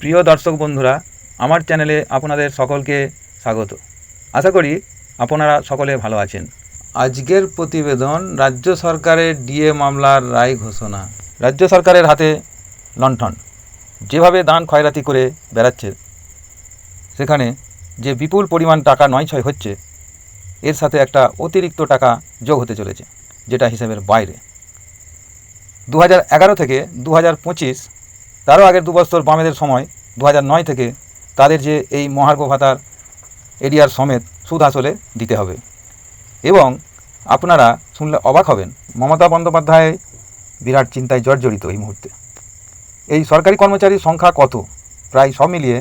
প্রিয় দর্শক বন্ধুরা আমার চ্যানেলে আপনাদের সকলকে স্বাগত। আশা করি আপনারা সকলে ভালো আছেন। আজকের প্রতিবেদন রাজ্য সরকারের ডিএ মামলার রায় ঘোষণা। রাজ্য সরকারের হাতে লণ্ঠন যেভাবে দান খয়রাতি করে বেড়াচ্ছে সেখানে যে বিপুল পরিমাণ টাকা নয় ছয় হচ্ছে এর সাথে একটা অতিরিক্ত টাকা যোগ হতে চলেছে যেটা হিসেবের বাইরে। দু এগারো থেকে দু হাজার পঁচিশ তারও আগের দু বছর বামেদের সময় দু নয় থেকে তাদের যে এই মহার্ঘ ভাতার এরিয়ার সমেত সুদ আসলে দিতে হবে। এবং আপনারা শুনলে অবাক হবেন, মমতা বন্দ্যোপাধ্যায় বিরাট চিন্তায় জর্জরিত এই মুহূর্তে। এই সরকারি কর্মচারীর সংখ্যা কত? প্রায় সব মিলিয়ে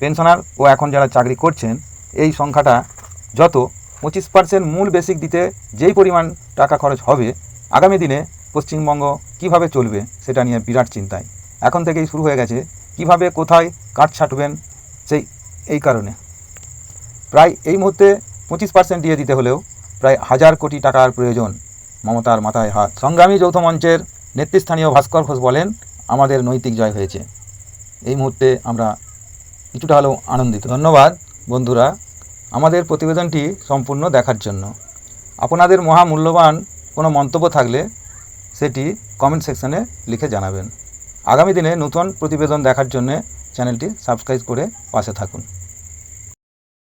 পেনশনার ও এখন যারা চাকরি করছেন, এই সংখ্যাটা যত পঁচিশ পার্সেন্ট মূল বেসিক দিতে যেই পরিমাণ টাকা খরচ হবে, আগামী দিনে পশ্চিমবঙ্গ কীভাবে চলবে, সেটা নিয়ে বিরাট চিন্তায়। এখন থেকেই শুরু হয়ে গেছে কীভাবে, কোথায়, কাঠ ছাটবেন, সেই, এই কারণে। প্রায় এই মুহূর্তে পঁচিশ পার্সেন্ট দিয়ে দিতে হলেও প্রায় হাজার কোটি টাকার প্রয়োজন মমতার মাথায় হাত। সংগ্রামী যৌথ মঞ্চের নেতৃস্থানীয় ভাস্কর ঘোষ বলেন, আমাদের নৈতিক জয় হয়েছে। এই মুহূর্তে আমরা কিছুটা হলেও আনন্দিত। ধন্যবাদ বন্ধুরা আমাদের প্রতিবেদনটি সম্পূর্ণ দেখার জন্য। আপনাদের মহামূল্যবান কোনো মন্তব্য থাকলে সেটি কমেন্ট সেকশনে লিখে জানাবেন। আগামী দিনে নতুন প্রতিবেদন দেখার জন্য চ্যানেলটি সাবস্ক্রাইব করে পাশে থাকুন।